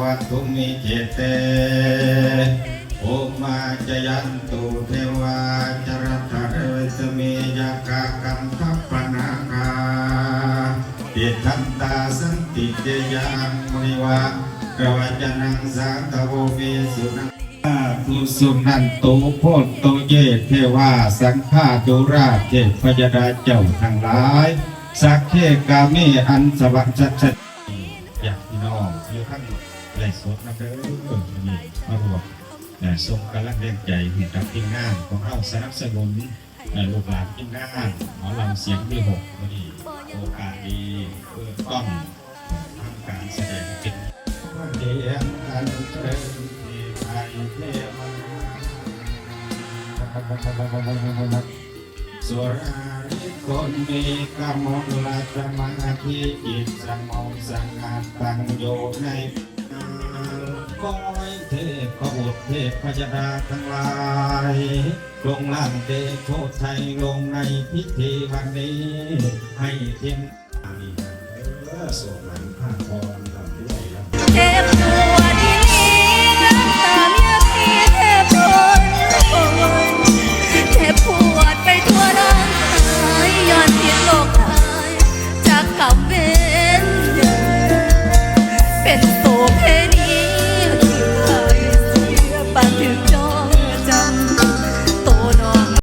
วัตุมิเจเตโอมาจยันตุเทวาจรัตเรสเมยกากัมทัปนาคาติทันตาสันติเตยังมริวากวัจนังสังตโวเมสุนังทุสุนันโตโพธโตเยเทวาสังฆาจุราเทพยดาเจ้าทั้งหลาย สักเคกามีอันสวัสดิ์ชัด น้องอยู่ข้างไหลสดนะเด้อนี่มารวมทรงกำลังเรียงใจเห็นกับทีมงานของเราสนับสนุนลูกหลานทีมงานหมอลำเสียงที่หกวันนี้โอกาสดีเพื่อต้องทำการแสดงเป็นเดียงอันเชิญที่ไทยเทวา สุราริคนมีกมลสมาธิจิตสมองสังอาตังโยในก้อยเทพบุตรเทพพยดาทั้งหลายลงล่างเดโชไทยลงในพิธีวันนี้ ให้เทียมเออสวดหลังผ้าทอ โลกหายจากกับเว